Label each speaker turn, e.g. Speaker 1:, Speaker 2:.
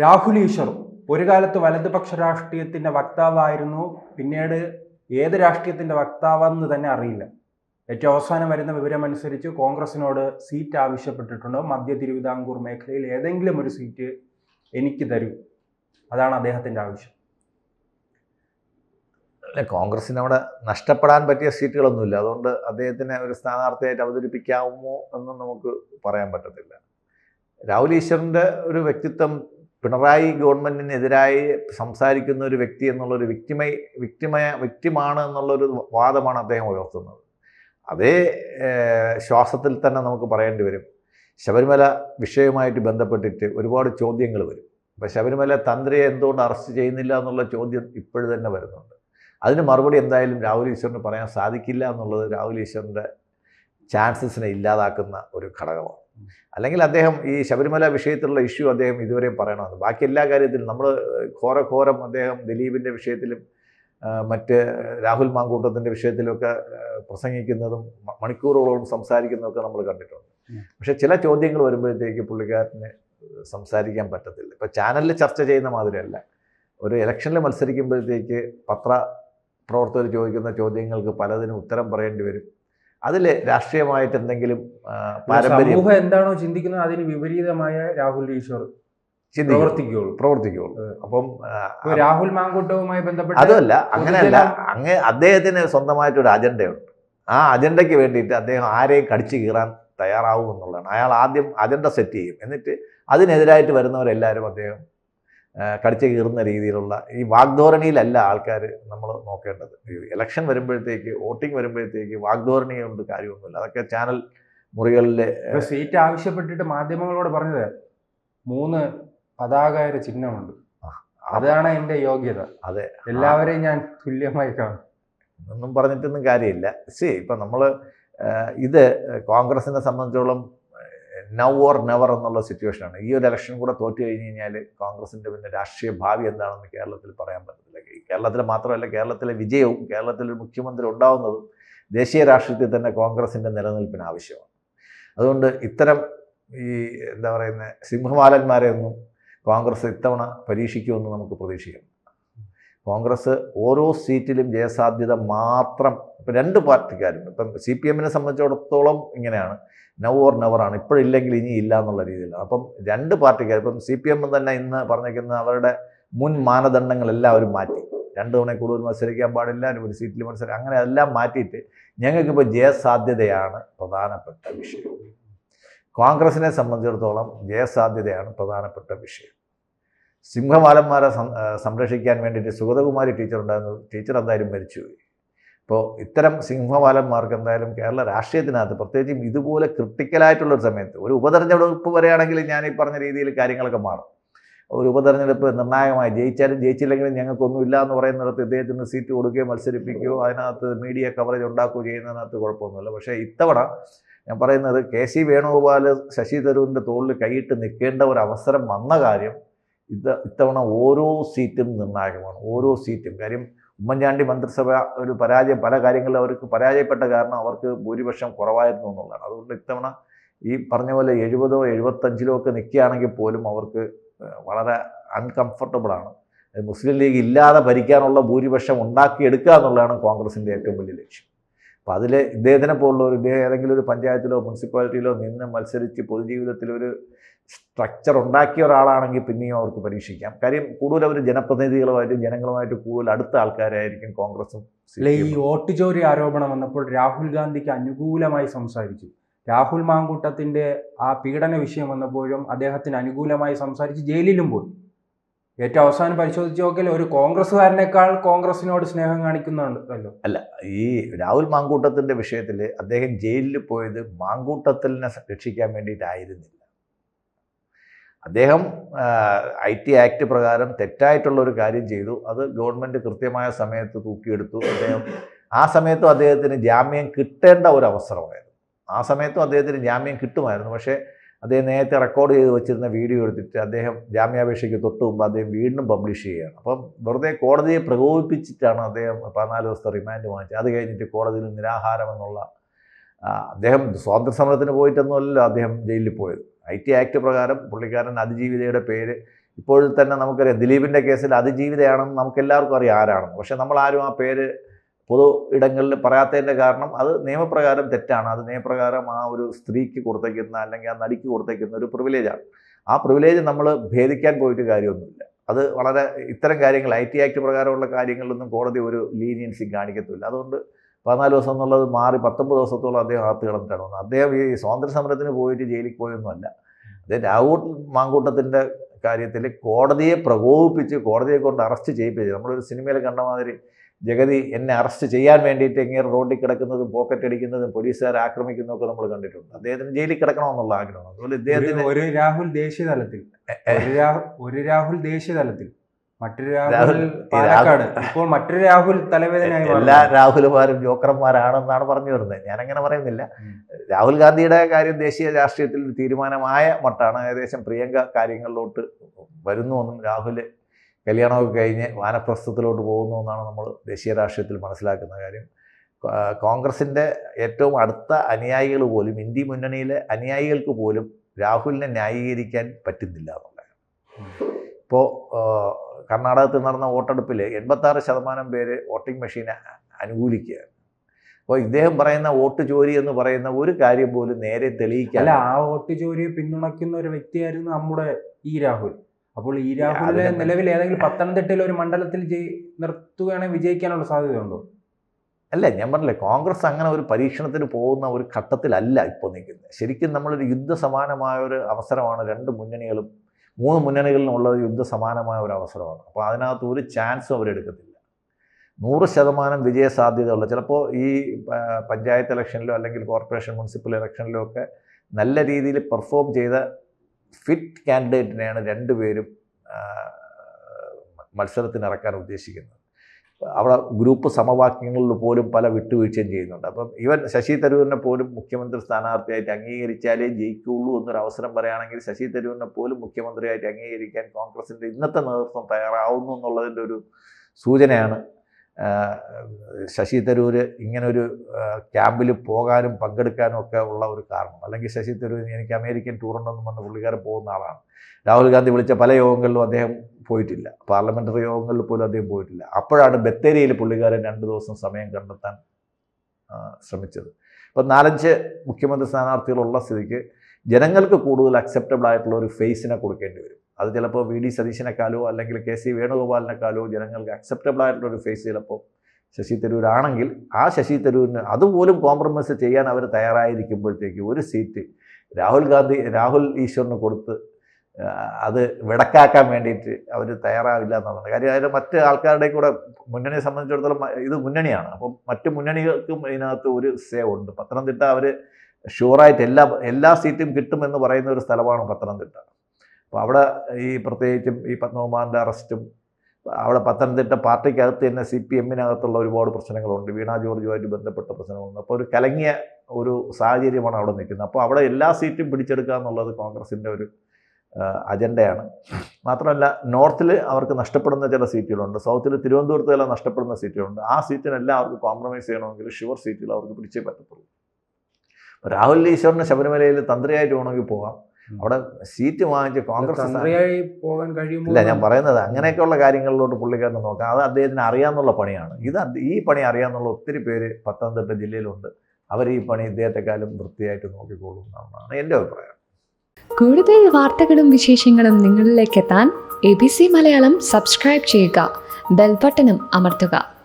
Speaker 1: രാഹുൽ ഈശ്വർ ഒരു കാലത്ത് വലതുപക്ഷ രാഷ്ട്രീയത്തിന്റെ വക്താവായിരുന്നു. പിന്നീട് ഏത് രാഷ്ട്രീയത്തിന്റെ വക്താവെന്ന് തന്നെ അറിയില്ല. ഏറ്റവും അവസാനം വരുന്ന വിവരമനുസരിച്ച് കോൺഗ്രസിനോട് സീറ്റ് ആവശ്യപ്പെട്ടിട്ടുണ്ട്. മധ്യ തിരുവിതാംകൂർ മേഖലയിൽ ഏതെങ്കിലും ഒരു സീറ്റ് എനിക്ക് തരൂ. അതാണ് അദ്ദേഹത്തിന്റെ ആവശ്യം.
Speaker 2: അല്ല കോൺഗ്രസിന് അവിടെ നഷ്ടപ്പെടാൻ പറ്റിയ സീറ്റുകളൊന്നുമില്ല. അതുകൊണ്ട് അദ്ദേഹത്തിനെ ഒരു സ്ഥാനാർത്ഥിയായിട്ട് അവതരിപ്പിക്കാമോ എന്നും നമുക്ക് പറയാൻ പറ്റത്തില്ല. രാഹുൽ ഈശ്വറിന്റെ ഒരു വ്യക്തിത്വം പിണറായി ഗവൺമെന്റിനെതിരായി സംസാരിക്കുന്ന ഒരു വ്യക്തി എന്നുള്ളൊരു വ്യക്തിമയ വ്യക്തിമയ വ്യക്തിമാണ് എന്നുള്ളൊരു വാദമാണ് അദ്ദേഹം ഉയർത്തുന്നത്. അതേ ശ്വാസത്തിൽ തന്നെ നമുക്ക് പറയേണ്ടി വരും. ശബരിമല വിഷയവുമായിട്ട് ബന്ധപ്പെട്ടിട്ട് ഒരുപാട് ചോദ്യങ്ങൾ വരും. അപ്പോൾ ശബരിമല തന്ത്രിയെ എന്തുകൊണ്ട് അറസ്റ്റ് ചെയ്യുന്നില്ല എന്നുള്ള ചോദ്യം ഇപ്പോഴും തന്നെ വരുന്നുണ്ട്. അതിന് മറുപടി എന്തായാലും രാഹുൽ ഈശ്വറിന് പറയാൻ സാധിക്കില്ല എന്നുള്ളത് രാഹുൽ ഈശ്വറിന്റെ ചാൻസസിനെ ഇല്ലാതാക്കുന്ന ഒരു ഘടകമാണ്. അല്ലെങ്കിൽ അദ്ദേഹം ഈ ശബരിമല വിഷയത്തിലുള്ള ഇഷ്യൂ അദ്ദേഹം ഇതുവരെയും പറയണമെന്ന് ബാക്കി എല്ലാ കാര്യത്തിലും നമ്മൾ ഘോരഘോരം അദ്ദേഹം ദിലീപിന്റെ വിഷയത്തിലും മറ്റ് രാഹുൽ മാങ്കൂട്ടത്തിന്റെ വിഷയത്തിലൊക്കെ പ്രസംഗിക്കുന്നതും മണിക്കൂറുകളോടും മണിക്കൂറുകളോളം സംസാരിക്കുന്നതൊക്കെ നമ്മൾ കണ്ടിട്ടുണ്ട്. പക്ഷേ ചില ചോദ്യങ്ങൾ വരുമ്പോഴത്തേക്ക് പുള്ളിക്കാരന് സംസാരിക്കാൻ പറ്റത്തില്ല. ഇപ്പോൾ ചാനലിൽ ചർച്ച ചെയ്യുന്ന മാതിരിയല്ല. ഒരു ഇലക്ഷനിൽ മത്സരിക്കുമ്പോഴത്തേക്ക് പത്ര പ്രവർത്തകർ ചോദിക്കുന്ന ചോദ്യങ്ങൾക്ക് പലതിനും ഉത്തരം പറയേണ്ടി വരും. അതിൽ രാഷ്ട്രീയമായിട്ട് എന്തെങ്കിലും പാരമ്പര്യം
Speaker 1: സമൂഹം എന്താണോ ചിന്തിക്കുന്നത് അതിന് വിപരീതമായ രാഹുൽ ഈശ്വർ പ്രവർത്തിക്കുകയുള്ളൂ.
Speaker 2: പ്രവർത്തിക്കുകയുള്ളൂ. അപ്പം
Speaker 1: രാഹുൽ മാങ്കൂട്ടവുമായി ബന്ധപ്പെട്ട്
Speaker 2: അതല്ല അങ്ങനെയല്ല. അങ്ങ് അദ്ദേഹത്തിന് സ്വന്തമായിട്ടൊരു അജണ്ടയുണ്ട്. ആ അജണ്ടയ്ക്ക് വേണ്ടിയിട്ട് അദ്ദേഹം ആരെയും കടിച്ചു കീറാൻ തയ്യാറാവും എന്നുള്ളതാണ് അയാൾ ആദ്യം അജണ്ട സെറ്റ് ചെയ്യും. എന്നിട്ട് അതിനെതിരായിട്ട് വരുന്നവരെല്ലാവരും അദ്ദേഹം കടിച്ചു കീറുന്ന രീതിയിലുള്ള ഈ വാഗ്ധോരണിയിലല്ല ആൾക്കാർ നമ്മൾ നോക്കേണ്ടത്. ഇലക്ഷൻ വരുമ്പോഴത്തേക്ക് വോട്ടിംഗ് വരുമ്പോഴത്തേക്ക് വാഗ്ധോരണി കൊണ്ട് കാര്യമൊന്നുമില്ല. അതൊക്കെ ചാനൽ മുറികളിലെ
Speaker 1: സീറ്റ് ആവശ്യപ്പെട്ടിട്ട് മാധ്യമങ്ങളോട് പറഞ്ഞത് മൂന്ന് പതാകയുടെ ചിഹ്നമുണ്ട്. അതാണ് എന്റെ യോഗ്യത.
Speaker 2: അതെ
Speaker 1: എല്ലാവരെയും ഞാൻ തുല്യമായി കാണും.
Speaker 2: ഒന്നും പറഞ്ഞിട്ടൊന്നും കാര്യമില്ല. സി ഇപ്പം നമ്മൾ ഇത് കോൺഗ്രസിനെ സംബന്ധിച്ചോളം നൗ ഓർ നെവർ എന്നുള്ള സിറ്റുവേഷനാണ് ഈ ഒരു ഇലക്ഷൻ കൂടെ തോറ്റു കഴിഞ്ഞ് കഴിഞ്ഞാൽ കോൺഗ്രസിന്റെ പിന്നെ രാഷ്ട്രീയ ഭാവി എന്താണെന്ന് കേരളത്തിൽ പറയാൻ പറ്റത്തില്ല. കേരളത്തിൽ മാത്രമല്ല കേരളത്തിലെ വിജയവും കേരളത്തിൽ ഒരു മുഖ്യമന്ത്രി ഉണ്ടാവുന്നതും ദേശീയ രാഷ്ട്രീയത്തിൽ തന്നെ കോൺഗ്രസിന്റെ നിലനിൽപ്പിന് ആവശ്യമാണ്. അതുകൊണ്ട് ഇത്തരം ഈ എന്താ പറയുന്ന സിംഹമാലന്മാരെ ഒന്നും കോൺഗ്രസ് ഇത്തവണ പരീക്ഷിക്കുമെന്ന് നമുക്ക് പ്രതീക്ഷിക്കാം. കോൺഗ്രസ് ഓരോ സീറ്റിലും ജയസാധ്യത മാത്രം ഇപ്പം രണ്ട് പാർട്ടിക്കാരും ഇപ്പം സി പി എമ്മിനെ സംബന്ധിച്ചിടത്തോളം ഇങ്ങനെയാണ്. നൗ ഓർ നെവറാണ് ഇപ്പോഴില്ലെങ്കിൽ ഇനി ഇല്ല എന്നുള്ള രീതിയിലാണ്. അപ്പം രണ്ട് പാർട്ടിക്കാർ ഇപ്പം സി പി എം തന്നെ ഇന്ന് പറഞ്ഞിരിക്കുന്ന അവരുടെ മുൻ മാനദണ്ഡങ്ങളെല്ലാം അവർ മാറ്റി. രണ്ട് തവണ കൂടുതൽ മത്സരിക്കാൻ പാടില്ല ഒരു സീറ്റിൽ മത്സരം അങ്ങനെ എല്ലാം മാറ്റിയിട്ട് ഞങ്ങൾക്കിപ്പോൾ ജയസാധ്യതയാണ് പ്രധാനപ്പെട്ട വിഷയം. കോൺഗ്രസിനെ സംബന്ധിച്ചിടത്തോളം ജയസാധ്യതയാണ് പ്രധാനപ്പെട്ട വിഷയം. സിംഹമാലന്മാരെ സംരക്ഷിക്കാൻ വേണ്ടിയിട്ട് സുഗതകുമാരി ടീച്ചർ ഉണ്ടായിരുന്നു ടീച്ചർ എന്തായാലും മരിച്ചുപോയി. അപ്പോൾ ഇത്തരം സിംഹവാലന്മാർക്ക് എന്തായാലും കേരള രാഷ്ട്രീയത്തിനകത്ത് പ്രത്യേകിച്ചും ഇതുപോലെ ക്രിട്ടിക്കലായിട്ടുള്ള ഒരു സമയത്ത് ഒരു ഉപതെരഞ്ഞെടുപ്പ് വരെയാണെങ്കിൽ ഞാൻ ഈ പറഞ്ഞ രീതിയിൽ കാര്യങ്ങളൊക്കെ മാറും. ഒരു ഉപതെരഞ്ഞെടുപ്പ് നിർണായകമായി ജയിച്ചാലും ജയിച്ചില്ലെങ്കിലും ഞങ്ങൾക്കൊന്നുമില്ല എന്ന് പറയുന്നിടത്ത് ഇദ്ദേഹത്തിന് സീറ്റ് കൊടുക്കുകയോ മത്സരിപ്പിക്കുകയോ അതിനകത്ത് മീഡിയ കവറേജ് ഉണ്ടാക്കുകയോ ചെയ്യുന്നതിനകത്ത് കുഴപ്പമൊന്നുമില്ല. പക്ഷേ ഇത്തവണ ഞാൻ പറയുന്നത് കെ സി വേണുഗോപാൽ ശശി തരൂരിന്റെ തോളിൽ കൈയിട്ട് നിൽക്കേണ്ട ഒരു അവസരം വന്ന കാര്യം ഇത് ഇത്തവണ ഓരോ സീറ്റും നിർണായകമാണ്. ഓരോ സീറ്റും കാര്യം ഉമ്മൻചാണ്ടി മന്ത്രിസഭ ഒരു പരാജയം പല കാര്യങ്ങളിലും അവർക്ക് പരാജയപ്പെട്ട കാരണം അവർക്ക് ഭൂരിപക്ഷം കുറവായിരുന്നു എന്നുള്ളതാണ്. അതുകൊണ്ട് ഇത്തവണ ഈ പറഞ്ഞ പോലെ എഴുപതോ എഴുപത്തഞ്ചിലോ ഒക്കെ നിൽക്കുകയാണെങ്കിൽ പോലും അവർക്ക് വളരെ അൺകംഫർട്ടബിളാണ് മുസ്ലിം ലീഗ് ഇല്ലാതെ ഭരിക്കാനുള്ള ഭൂരിപക്ഷം ഉണ്ടാക്കിയെടുക്കുക എന്നുള്ളതാണ് കോൺഗ്രസിന്റെ ഏറ്റവും വലിയ ലക്ഷ്യം. അപ്പോൾ അതിൽ ഇദ്ദേഹത്തിനെ പോലുള്ള ഒരു ഇദ്ദേഹം ഏതെങ്കിലും ഒരു പഞ്ചായത്തിലോ മുനിസിപ്പാലിറ്റിയിലോ നിന്ന് മത്സരിച്ച് പൊതുജീവിതത്തിൽ ഒരു സ്ട്രക്ചർ ഉണ്ടാക്കിയ ഒരാളാണെങ്കിൽ പിന്നെയും അവർക്ക് പരീക്ഷിക്കാം. കാര്യം കൂടുതൽ അവർ ജനപ്രതിനിധികളുമായിട്ട് ജനങ്ങളുമായിട്ട് കൂടുതൽ അടുത്ത ആൾക്കാരായിരിക്കും കോൺഗ്രസും
Speaker 1: അല്ലെ ഈ. വോട്ട് ചോരി ആരോപണം വന്നപ്പോൾ രാഹുൽ ഗാന്ധിക്ക് അനുകൂലമായി സംസാരിച്ചു. രാഹുൽ മാങ്കൂട്ടത്തിന്റെ ആ പീഡന വിഷയം വന്നപ്പോഴും അദ്ദേഹത്തിന് അനുകൂലമായി സംസാരിച്ച് ജയിലിലും പോയി. ഏറ്റവും അവസാനം പരിശോധിച്ച് നോക്കിയാൽ ഒരു കോൺഗ്രസ്സുകാരനേക്കാൾ കോൺഗ്രസിനോട് സ്നേഹം കാണിക്കുന്നുണ്ടല്ലോ അല്ല.
Speaker 2: ഈ രാഹുൽ മാങ്കൂട്ടത്തിന്റെ വിഷയത്തിൽ അദ്ദേഹം ജയിലിൽ പോയത് മാങ്കൂട്ടത്തിനെ രക്ഷിക്കാൻ വേണ്ടിയിട്ടായിരുന്നില്ല. അദ്ദേഹം ഐ ടി ആക്ട് പ്രകാരം തെറ്റായിട്ടുള്ള ഒരു കാര്യം ചെയ്തു. അത് ഗവൺമെന്റ് കൃത്യമായ സമയത്ത് തൂക്കിയെടുത്തു. അദ്ദേഹം ആ സമയത്തും അദ്ദേഹത്തിന് ജാമ്യം കിട്ടേണ്ട ഒരു അവസരമായിരുന്നു. ആ സമയത്തും അദ്ദേഹത്തിന് ജാമ്യം കിട്ടുമായിരുന്നു. പക്ഷേ അദ്ദേഹം നേരത്തെ റെക്കോർഡ് ചെയ്ത് വെച്ചിരുന്ന വീഡിയോ എടുത്തിട്ട് അദ്ദേഹം ജാമ്യാപേക്ഷയ്ക്ക് തൊട്ട് മുമ്പ് അദ്ദേഹം വീണ്ടും പബ്ലിഷ് ചെയ്യുകയാണ്. അപ്പം വെറുതെ കോടതിയെ പ്രകോപിപ്പിച്ചിട്ടാണ് അദ്ദേഹം പതിനാല് ദിവസത്തെ റിമാൻഡ് വാങ്ങിച്ചത്. അത് കഴിഞ്ഞിട്ട് കോടതിയിൽ നിരാഹാരമെന്നുള്ള അദ്ദേഹം സ്വാതന്ത്ര്യ സമരത്തിന് പോയിട്ടൊന്നുമല്ലല്ലോ അദ്ദേഹം ജയിലിൽ പോയത്. ഐ ടി ആക്ട് പ്രകാരം പുള്ളിക്കാരൻ അതിജീവിതയുടെ പേര് ഇപ്പോഴും തന്നെ നമുക്കറിയാം. ദിലീപിന്റെ കേസിൽ അതിജീവിതയാണെന്ന് നമുക്കെല്ലാവർക്കും അറിയാം ആരാണെന്ന്. പക്ഷേ നമ്മളാരും ആ പേര് പൊതു ഇടങ്ങളിൽ പറയാത്തതിന്റെ കാരണം അത് നിയമപ്രകാരം തെറ്റാണ്. അത് നിയമപ്രകാരം ആ ഒരു സ്ത്രീക്ക് കൊടുത്തേക്കുന്ന അല്ലെങ്കിൽ ആ നടിക്ക് കൊടുത്തേക്കുന്ന ഒരു പ്രിവിലേജാണ് ആ പ്രിവിലേജ് നമ്മൾ ഭേദിക്കാൻ പോയിട്ട് കാര്യമൊന്നുമില്ല. അത് വളരെ ഇത്തരം കാര്യങ്ങൾ ഐ ടി ആക്ട് പ്രകാരമുള്ള കാര്യങ്ങളിലൊന്നും കോടതി ഒരു ലീനിയൻസി കാണിക്കത്തില്ല. അതുകൊണ്ട് പതിനാല് ദിവസം എന്നുള്ളത് മാറി പത്തൊമ്പത് ദിവസത്തോളം അദ്ദേഹം അകത്ത് കിടന്നിട്ടാണ് അദ്ദേഹം ഈ സ്വാതന്ത്ര്യ സമരത്തിന് പോയിട്ട് ജയിലിൽ പോയൊന്നുമല്ല. അദ്ദേഹം രാഹുൽ മാങ്കൂട്ടത്തിന്റെ കാര്യത്തിൽ കോടതിയെ പ്രകോപിപ്പിച്ച് കോടതിയെ കൊണ്ട് അറസ്റ്റ് ചെയ്യിപ്പിച്ചു. നമ്മളൊരു സിനിമയിൽ കണ്ട മാതിരി ജഗതി എന്നെ അറസ്റ്റ് ചെയ്യാൻ വേണ്ടിയിട്ട് ഇങ്ങനെ റോഡിൽ കിടക്കുന്നതും പോക്കറ്റ് അടിക്കുന്നതും പോലീസുകാരെ ആക്രമിക്കുന്നതും ഒക്കെ നമ്മൾ കണ്ടിട്ടുണ്ട്. അദ്ദേഹത്തിന് ജയിലിൽ കിടക്കണമെന്നുള്ള ആഗ്രഹമാണ്. അതുപോലെ ഇദ്ദേഹത്തിന്
Speaker 1: ഒരു രാഹുൽ ദേശീയ തലത്തിൽ ഒരു രാഹുൽ ദേശീയ തലത്തിൽ മറ്റൊരു രാഹുൽ പാലക്കാട്. ഇപ്പോൾ മറ്റൊരു രാഹുൽ തലവേദനയായി
Speaker 2: എല്ലാ രാഹുൽമാരും ജോക്കർമാരാണെന്നാണ് പറഞ്ഞു വരുന്നത്. ഞാനങ്ങനെ പറയുന്നില്ല. രാഹുൽ ഗാന്ധിയുടെ കാര്യം ദേശീയ രാഷ്ട്രീയത്തിൽ തീരുമാനമായ മട്ടാണ്. ഏകദേശം പ്രിയങ്ക കാര്യങ്ങളിലോട്ട് വരുന്നു എന്നും രാഹുൽ കല്യാണമൊക്കെ കഴിഞ്ഞ് വാനപ്രസ്ഥത്തിലോട്ട് പോകുന്നു എന്നാണ് നമ്മൾ ദേശീയ രാഷ്ട്രീയത്തിൽ മനസ്സിലാക്കുന്ന കാര്യം. കോൺഗ്രസിന്റെ ഏറ്റവും അടുത്ത അനുയായികൾ പോലും ഇന്ത്യ മുന്നണിയിലെ അനുയായികൾക്ക് പോലും രാഹുലിനെ ന്യായീകരിക്കാൻ പറ്റുന്നില്ല എന്നുള്ളതാണ്. ഇപ്പോൾ കർണാടകത്തിൽ നടന്ന വോട്ടെടുപ്പിൽ എൺപത്താറ് ശതമാനം പേര് വോട്ടിംഗ് മെഷീനെ അനുകൂലിക്കുക അപ്പോൾ ഇദ്ദേഹം പറയുന്ന വോട്ട് ചോരി എന്ന് പറയുന്ന ഒരു കാര്യം പോലും നേരെ തെളിയിക്കാൻ
Speaker 1: അല്ല ആ വോട്ട് ജോലിയെ പിന്തുണയ്ക്കുന്ന ഒരു വ്യക്തിയായിരുന്നു നമ്മുടെ ഈ രാഹുൽ. അപ്പോൾ ഈ രാഹുലിനെ നിലവിൽ ഏതെങ്കിലും പത്തനംതിട്ടയിലെ ഒരു മണ്ഡലത്തിൽ ജയി നിർത്തുകയാണെങ്കിൽ വിജയിക്കാനുള്ള സാധ്യതയുണ്ടോ?
Speaker 2: അല്ല ഞാൻ പറഞ്ഞില്ലേ കോൺഗ്രസ് അങ്ങനെ ഒരു പരീക്ഷണത്തിന് പോകുന്ന ഒരു ഘട്ടത്തിലല്ല ഇപ്പോൾ നിൽക്കുന്നത്. ശരിക്കും നമ്മളൊരു യുദ്ധസമാനമായ ഒരു അവസരമാണ് രണ്ട് മുന്നണികളും മൂന്ന് മുന്നണികളിലും ഉള്ളത് യുദ്ധസമാനമായ ഒരു അവസരമാണ്. അപ്പോൾ അതിനകത്ത് ഒരു ചാൻസും അവരെടുക്കത്തില്ല നൂറ് ശതമാനം വിജയ സാധ്യതയുള്ള ചിലപ്പോൾ ഈ പഞ്ചായത്ത് ഇലക്ഷനിലോ അല്ലെങ്കിൽ കോർപ്പറേഷൻ മുനിസിപ്പൽ ഇലക്ഷനിലോ ഒക്കെ നല്ല രീതിയിൽ പെർഫോം ചെയ്ത ഫിറ്റ് കാൻഡിഡേറ്റിനെയാണ് രണ്ടുപേരും മത്സരത്തിനിറക്കാൻ ഉദ്ദേശിക്കുന്നത്. അവിടെ ഗ്രൂപ്പ് സമവാക്യങ്ങളിൽ പോലും പല വിട്ടുവീഴ്ചയും ചെയ്യുന്നുണ്ട്. അപ്പം ഇവൻ ശശി തരൂരിനെ പോലും മുഖ്യമന്ത്രി സ്ഥാനാർത്ഥിയായിട്ട് അംഗീകരിച്ചാലേ ജയിക്കുള്ളൂ എന്നൊരു അവസരം പറയുകയാണെങ്കിൽ ശശി തരൂരിനെ പോലും മുഖ്യമന്ത്രിയായിട്ട് അംഗീകരിക്കാൻ കോൺഗ്രസിന്റെ ഇന്നത്തെ നേതൃത്വം തയ്യാറാവുന്നു എന്നുള്ളതിന്റെ ഒരു സൂചനയാണ് ശശി തരൂർ ഇങ്ങനൊരു ക്യാമ്പിൽ പോകാനും പങ്കെടുക്കാനും ഒക്കെ ഉള്ള ഒരു കാരണം. അല്ലെങ്കിൽ ശശി തരൂർ എനിക്ക് അമേരിക്കൻ ടൂർ വന്ന് പുള്ളിക്കാരൻ പോകുന്ന ആളാണ്. രാഹുൽ ഗാന്ധി വിളിച്ച പല യോഗങ്ങളിലും അദ്ദേഹം പോയിട്ടില്ല. പാർലമെന്ററി യോഗങ്ങളിൽ പോലും അദ്ദേഹം പോയിട്ടില്ല. അപ്പോഴാണ് ബത്തേരിയിൽ പുള്ളിക്കാരൻ രണ്ട് ദിവസം സമയം കണ്ടെത്താൻ ശ്രമിച്ചത്. ഇപ്പം നാലഞ്ച് മുഖ്യമന്ത്രി സ്ഥാനാർത്ഥികളുള്ള സ്ഥിതിക്ക് ജനങ്ങൾക്ക് കൂടുതൽ അക്സെപ്റ്റബിൾ ആയിട്ടുള്ള ഒരു ഫേസിനെ കൊടുക്കേണ്ടി വരും. അത് ചിലപ്പോൾ വി ഡി സതീശനെക്കാലോ അല്ലെങ്കിൽ കെ സി വേണുഗോപാലിനെക്കാലോ ജനങ്ങൾക്ക് അക്സെപ്റ്റബിൾ ആയിട്ടുള്ള ഒരു ഫേസ് ചിലപ്പോൾ ശശി തരൂരാണെങ്കിൽ ആ ശശി തരൂരിന് അതുപോലും കോംപ്രമൈസ് ചെയ്യാൻ അവർ തയ്യാറായിരിക്കുമ്പോഴത്തേക്ക് ഒരു സീറ്റ് രാഹുൽ ഗാന്ധി രാഹുൽ ഈശ്വറിന് കൊടുത്ത് അത് വിടക്കാക്കാൻ വേണ്ടിയിട്ട് അവർ തയ്യാറാവില്ല എന്നുള്ളത് കാര്യം അതിൽ മറ്റ് ആൾക്കാരുടെ കൂടെ മുന്നണിയെ സംബന്ധിച്ചിടത്തോളം ഇത് മുന്നണിയാണ്. അപ്പം മറ്റ് മുന്നണികൾക്കും ഇതിനകത്ത് ഒരു സേവ് ഉണ്ട്. പത്തനംതിട്ട അവർ ഷുവറായിട്ട് എല്ലാ എല്ലാ സീറ്റും കിട്ടുമെന്ന് പറയുന്ന ഒരു സ്ഥലമാണ് പത്തനംതിട്ട. അപ്പോൾ അവിടെ ഈ പ്രത്യേകിച്ചും ഈ പത്മകുമാറിന്റെ അറസ്റ്റും അവിടെ പത്തനംതിട്ട പാർട്ടിക്കകത്ത് തന്നെ സി പി എമ്മിനകത്തുള്ള ഒരുപാട് പ്രശ്നങ്ങളുണ്ട്. വീണ ജോർജുമായിട്ട് ബന്ധപ്പെട്ട പ്രശ്നങ്ങളുണ്ട്. അപ്പോൾ ഒരു കലങ്ങിയ ഒരു സാഹചര്യമാണ് അവിടെ നിൽക്കുന്നത്. അപ്പോൾ അവിടെ എല്ലാ സീറ്റും പിടിച്ചെടുക്കുക എന്നുള്ളത് കോൺഗ്രസിന്റെ ഒരു അജണ്ടയാണ്. മാത്രമല്ല നോർത്തിൽ അവർക്ക് നഷ്ടപ്പെടുന്ന ചില സീറ്റുകളുണ്ട്. സൗത്തിൽ തിരുവനന്തപുരത്ത് ചില നഷ്ടപ്പെടുന്ന സീറ്റുകളുണ്ട്. ആ സീറ്റിനെല്ലാം അവർക്ക് കോംപ്രമൈസ് ചെയ്യണമെങ്കിൽ ഷുവർ സീറ്റുകൾ അവർക്ക് പിടിച്ചേ പറ്റത്തുള്ളൂ. രാഹുൽ ഈശ്വറിന് ശബരിമലയിൽ തന്ത്രിയായിട്ട് വേണമെങ്കിൽ പോകാം. അവിടെ സീറ്റ് വാങ്ങിച്ച് കോൺഗ്രസ്
Speaker 1: പോകാൻ കഴിയുമോ
Speaker 2: ഇല്ല ഞാൻ പറയുന്നത് അങ്ങനെയൊക്കെയുള്ള കാര്യങ്ങളിലോട്ട് പുള്ളിക്കാരനെ നോക്കാം. അത് അദ്ദേഹത്തിന് അറിയാമെന്നുള്ള പണിയാണ്. ഇത് ഈ പണി അറിയാമെന്നുള്ള ഒത്തിരി പേര് പത്തനംതിട്ട ജില്ലയിലുണ്ട്. അവർ ഈ പണി ഇദ്ദേഹത്തെക്കാളും വൃത്തിയായിട്ട് നോക്കിക്കോളും എന്നാണ് എന്റെ അഭിപ്രായം.
Speaker 3: കൂടുതൽ വാർത്തകളും വിശേഷങ്ങളും നിങ്ങളിലേക്ക് എത്താൻ A B C Malayalam subscribe ചെയ്യുക. ബെൽബട്ടനും അമർത്തുക.